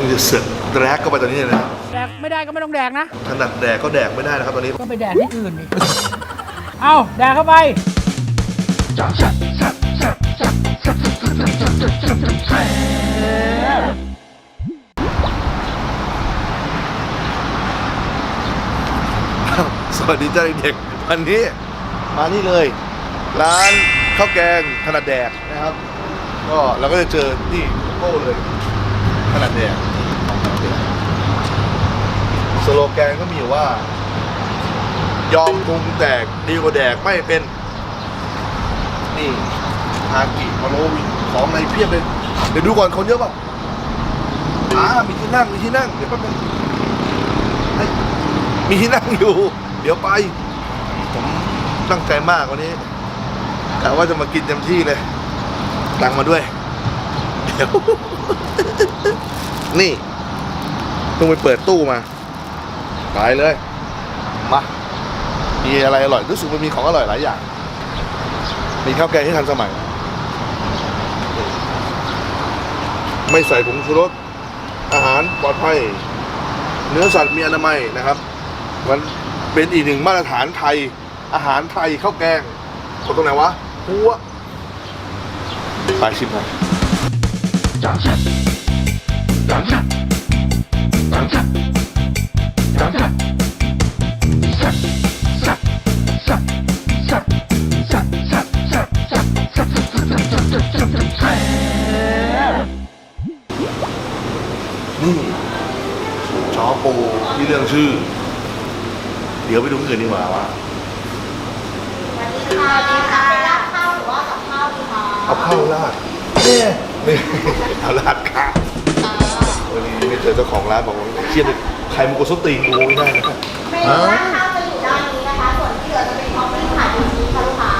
มึงจะเสือกแดกเข้าไปตอนนี้เลยนะแดกไม่ได้ก็ไม่ต้องแดกนะขนาดแดกก็แดกไม่ได้นะครับตอนนี้ ก็ไปแดกที่อื่นนี่เอาแดกเข้าไป สวัสดีเจ้าเด็กๆวันนี้มานี่เลย ร้านข้าวแกงถนัดแดกนะครับ ก็เราก็จะเจอนี่โก้เลยถนัดแดกของถนัดแดกส โลแกนก็มีอยู่ว่า ยอมปรุงแดกดีกว่าแดกไม่เป็น นี่ฮากิพะโลวินของในเพียบเลย เดี๋ยวดูก่อนคนเยอะป่ะอ่ามีที่นั่งมีที่นั่ง เดี๋ยวแป๊บนึงมีที่นั่งอยู่ เดี๋ยวไป ผมตั้งใจมากวันนี้กะว่าจะมากินเต็มที่เลยตังมาด้วย เดี๋ยว นี่ต้องไปเปิดตู้มา ไปเลย มามีอะไรอร่อยรู้สึกมันมีของอร่อยหลายอย่าง มีข้าวแกงที่ทันสมัย ไม่ใส่ผงชูรสอาหารปลอดภัย เนื้อสัตว์มีอนามัยนะครับ มันเป็นอีกหนึ่งมาตรฐานไทย อาหารไทยข้าวแกงคนตรงไหนวะหัวไปชิมหน่อย นี่ชอปูที่เรื่องชื่อ เดี๋ยวไปดูเงินดีกว่าว่าค่ะดีค่ะเป็นราดข้าวหรือว่ากับข้าวดีคะเอาข้าวราดเนี่ยนี่เอาราดข้าววันนี้ไม่เจอเจ้าของร้านบอกว่าเครียดเลย ใครมันกดส้นตีนกูไม่ได้นะครับเมนูราดข้าวจะอยู่ด้านนี้นะคะ ส่วนที่เหลือจะเป็นท็อปปิ้งขายเป็นชีสค่ะลูกค้า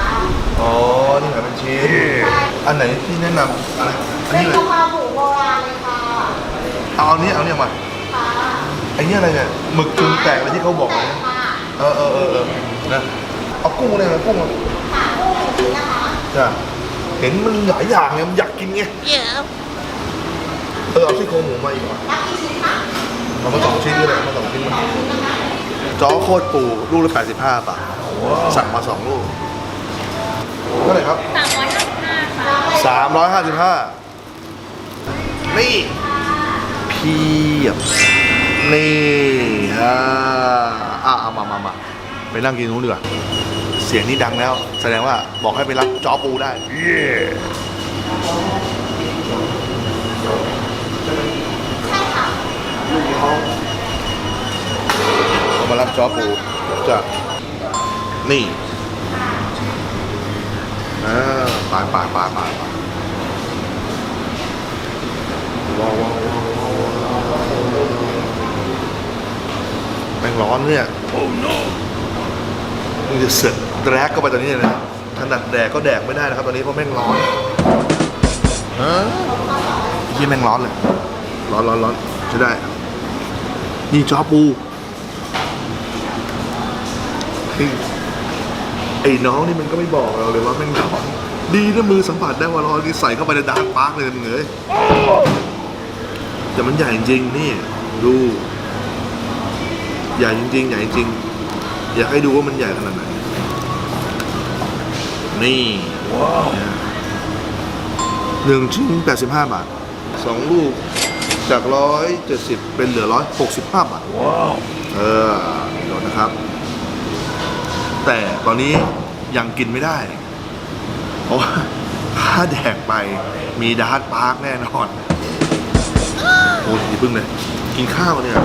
อ๋อ นี่ขายเป็นชิ้นใช่อันไหนที่แนะนำอะไรอันเป็นนี้เลยกะเพราหมูโบราณเลยค่ะเอาอันนี้เอาเนี่ยมาค่ะไอ้เนี่ยอะไรเนี่ยหมึกจุงแตกอะไรที่เขาบอกแต่นะค่ะเออเออเออเออนะเอากุ้งเนี่ยนะกุ้งอะขากุ้งหนึ่งชิ้นนะคะจ้ะเห็นมันหลายอย่างไงมันอยากกินไงเออเอาซี่โครงหมูมาอีกว่ะรับกี่ชิ้นคะ เอามาสองชิ้นก็ได้เอามาสองชิ้นมาจ้อโคตรปูลูกละ85 บาทสั่งมาสองลูกเท่าไหร่ครับ สามร้อยห้าสิบห้าค่ะ 355 นี่เพียบ นี่อ่าอะเอามามามาไปนั่งกินนู้นดีกว่าเสียงนี่ดังแล้ว แสดงว่าบอกให้ไปรับจอปูได้ เย้ ใช่ค่ะ เขามารับจอปูจะนี่อ่าปาดปาปาดปาปาดว้าวว้าวว้าว้าวแม่งร้อนเนี่ย โอ้ no มึงจะเสือกแดกเข้าไปตอนนี้เลยนะขนาดแดกก็แดกไม่ได้นะครับตอนนี้เพราะแม่งร้อนฮะยี่แม่งร้อนเลย ร้อนร้อนร้อนใช่ได้ นี่จอปูไอ้น้องนี่มันก็ไม่บอกเราเลยว่าแม่งร้อนดีนะมือสัมผัสได้ว่าร้อนนี่ใส่เข้าไปในดาร์กปาร์กเลยมึงเอ้ยแต่มันใหญ่จริงๆนี่ ดูใหญ่จริงๆใหญ่จริงๆอยากให้ดูว่ามันใหญ่ขนาดไหน นี่หนึ่งชิ้นแปดสิบห้าบาทสองลูก จากร้อยเจ็ดสิบเป็นเหลือร้อยหกสิบห้าบาทเออเดี๋ยวนะครับ แต่ตอนนี้ยังกินไม่ได้ เพราะว่าถ้าแดกไปมีดาร์ทพาร์คแน่นอนโอ้ยอย่าเพิ่งเลย กินข้าวเนี่ย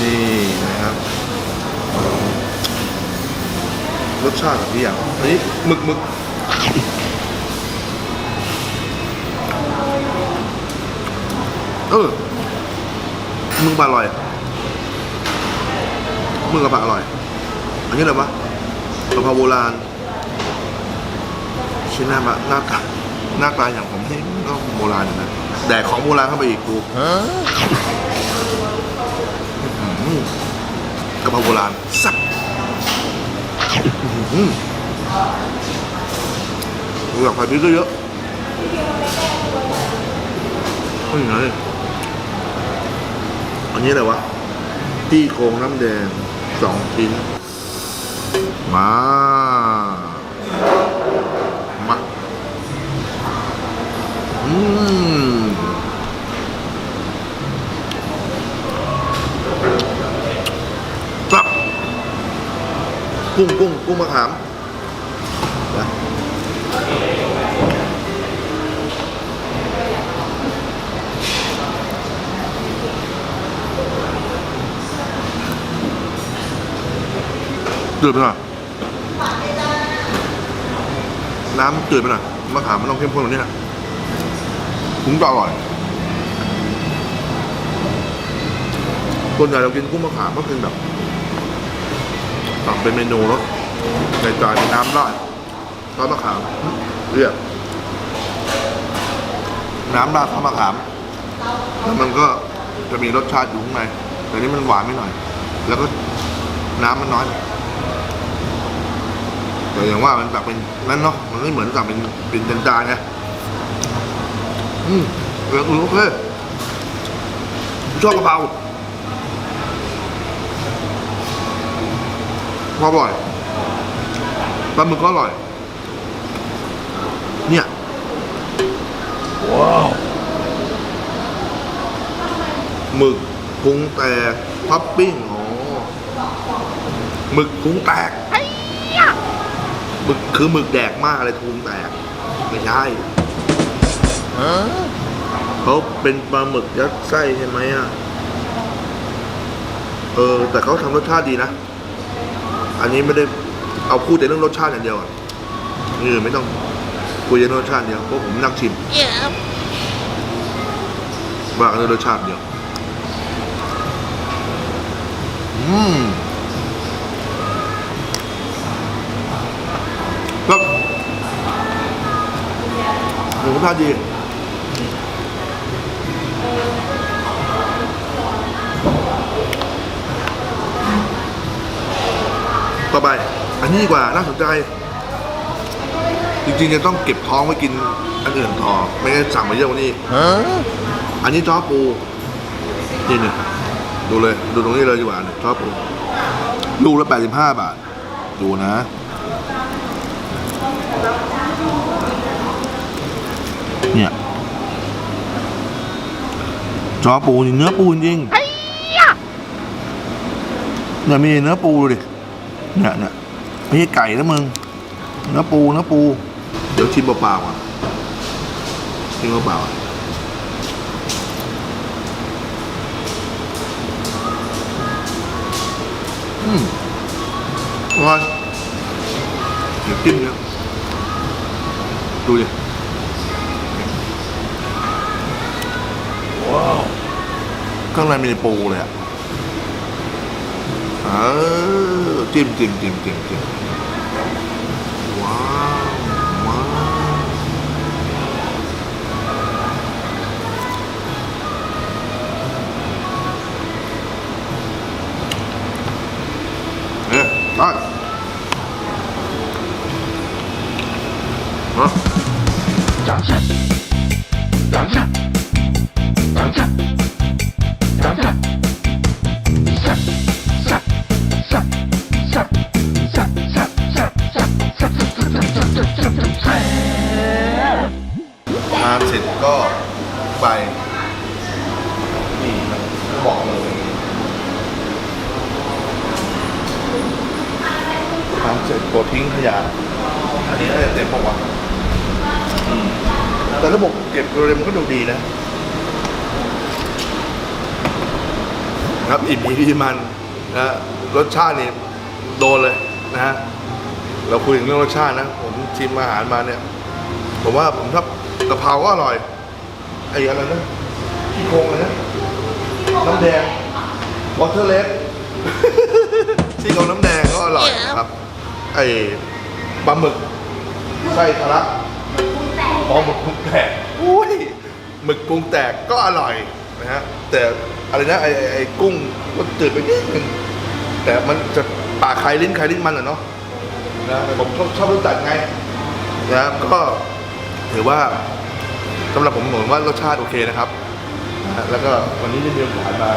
นี่นะครับรสชาติแบบนี้อย่างอันนี้หมึกหมึก เออมึงปลาอร่อยมึงกระเพราอร่อย อันนี้อะไรวะกะเพราโบราณชิ้นหน้ามาหน้าตาหน้าตาอย่างผมเห็นก็โบราณอยู่นะแดกของโบราณเข้าไปอีกกูอื้อหือกะเพราโบราณสับอื้อหืออยากผัดพริกเยอะๆนี่ไง อันนี้อะไรวะที่โครงน้ำแดงสองชิ้น มา มา อืมครับกุ้งกุ้งกุ้งมะขามนะ จืดไปหน่อยน้ำจืดไปหน่อยมะขามมันต้องเข้มข้นกว่านี้นะคุ้มก็อร่อยส่วนใหญ่เรากินกุ้งมะขามก็คือแบบทำเป็นเมนูแล้วในจานมีน้ำราดซอสมะขามเรียกน้ำราดซอสมะขามแล้วมันก็จะมีรสชาติอยู่ข้างในแต่นี่มันหวานไม่หน่อย แล้วก็น้ำมันน้อย แต่อย่างว่ามันแบบเป็นนั่นเนาะมันไม่เหมือนกับเป็นเป็นจานๆไงอืมเออโอเคผมชอบกะเพราพอร่อยปลาหมึกก็อร่อย เนี่ยว้าวหมึกพุงแตกพับปิ้งอ๋อหมึกพุงแตก หมึกคือหมึกแดกมากเลยพุงแตกไม่ใช่เขาเป็นปลาหมึกยัดไส้ใช่ไหมอะเออ แต่เขาทำรสชาติดีนะ อันนี้ไม่ได้เอาพูดแต่เรื่องรสชาติอย่างเดียวอะนี่ไม่ต้องคุยแต่เรื่องรสชาติเดียวเพราะผมนักชิมว่ากันเรื่องรสชาติเดียว อืม หมูรสชาติดีต่อไป อันนี้ดีกว่าน่าสนใจ จริงๆจะต้องเก็บท้องไว้กินอันอื่นต่อ ไม่ได้สั่งมาเยอะกว่านี้อันนี้จ้อปูนี่เนี่ยดูเลย ดูตรงนี้เลยดีกว่าเนี่ยจ้อปูลูกละ85บาท ดูนะ เนี่ยจ้อปูนี่เนื้อปูจริงๆเนี่ยมีเนื้อปูดูดิเนี่ยเนี่ยไม่ใช่ไก่นะมึง เนื้อปูเนื้อปู เดี๋ยวชิมเปล่าๆอะชิมเปล่าๆอะอืมอร่อยเดี๋ยวจิ้มเนี่ยดูดิ ว้าว ข้างในมีปูเลยอะเออจิ้มจิ้มจิ้มจิ้มจิ้มว้าวว้าวเอ๊ะได้ฮะจังชัานเสร็จก็ไปนี่บอกเลยทานเสร็จกดทิ้งขยะอันนี้น่าจะเต็มบอกว่าวะอืมแต่ระบบเก็บเร็วมันก็ดูดีนะ ครับอิ่มมีพี่มันนะรสชาตินี่โดนเลยนะฮะเราคุยถึงเรื่องรสชาตินะ ผมชิมอาหารมาเนี่ย ผมว่าผมชอบ กะเพราก็อร่อยไอ้อะไรนะที่โครงอะไรนะน้ำแดงวอเตอร์เลสที่โครงน้ำแดงก็อร่อยนะครับ ไอ้ปลาหมึกไส้ทะลักอ๋อหมึกปรุงแตกอุ้ยหมึกปรุงแตกก็อร่อยนะฮะแต่อะไรนะไอ้ไอ้ไอ้กุ้งก็จืดไปนิดนึงแต่มันจะปากใครลิ้นใครลิ้นมันอะเนาะนะแต่ผมชอบชอบรสจัดไงนะครับก็ ถือว่าสำหรับผมผมว่ารสชาติโอเคนะครับนะฮะแล้วก็วันนี้ได้มีโอกาสมา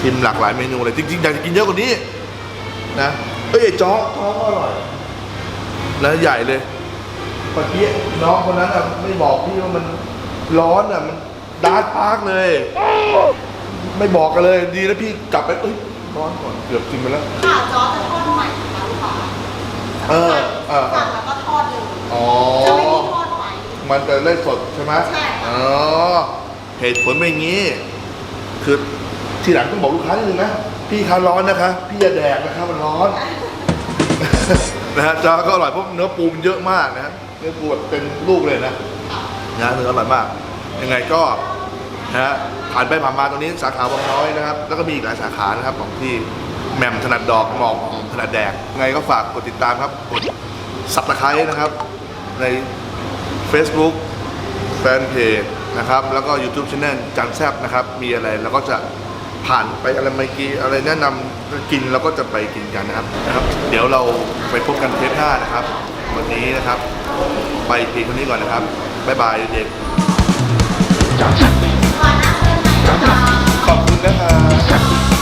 ชิมหลากหลายเมนูเลยจริงๆอยากจะกินเยอะกว่านี้นะเอ้ยไอ้จ๊อกจ๊อกก็อร่อยแล้วใหญ่เลยเมื่อกี้น้องคนนั้นอะไม่บอกพี่ว่ามันร้อนอะมันดาร์ทพาร์กเลย ไม่บอกกันเลยดีแล้วพี่กลับไปเอ้ยร้อนก่อนเกือบกินไปแล้วค่ะจอจะทอดใหม่ค่ะลูกค้าเออเออเอสั่องแล้วก็ทอดเลย อ๋อ จะไม่มีทอดให ม่มันจะได้สดใช่ไหมใช่ค่ะ อ๋อเหตุผลเป็นอย่างนี้ คือทีหลังต้องบอกลูกค้านิดนึงนะ พี่ค้าร้อนนะคะ พี่อย่าแดกนะคะมันร้อน นะฮะจ้าก็อร่อยเพราะเนื้อปูมันเยอะมากนะฮะเนื้อปูแบบเป็นลูกเลยนะนะเนื้ออร่อยมาก ยังไงก็นะฮะผ่านไปผ่านมาตรงนี้สาขาบางน้อยนะครับ แล้วก็มีอีกหลายสาขานะครับของที่แหม่มถนัดดอกหมอกถนัดแดกยังไงก็ฝากกดติดตามครับกดสับตะไคร้นะครับ ใน Facebook แฟนเพจนะครับ แล้วก็ YouTube Channel จันแซบนะครับ มีอะไรเราก็จะผ่านไปอะไรเมื่อกี้อะไรแนะนำกินเราก็จะไปกินกันนะครับนะครับ เดี๋ยวเราไปพบกันเทปหน้านะครับ วันนี้นะครับ ไปเพียงเท่านี้ก่อนนะครับ บ๊ายบายเด็กขอบคุณนะครับ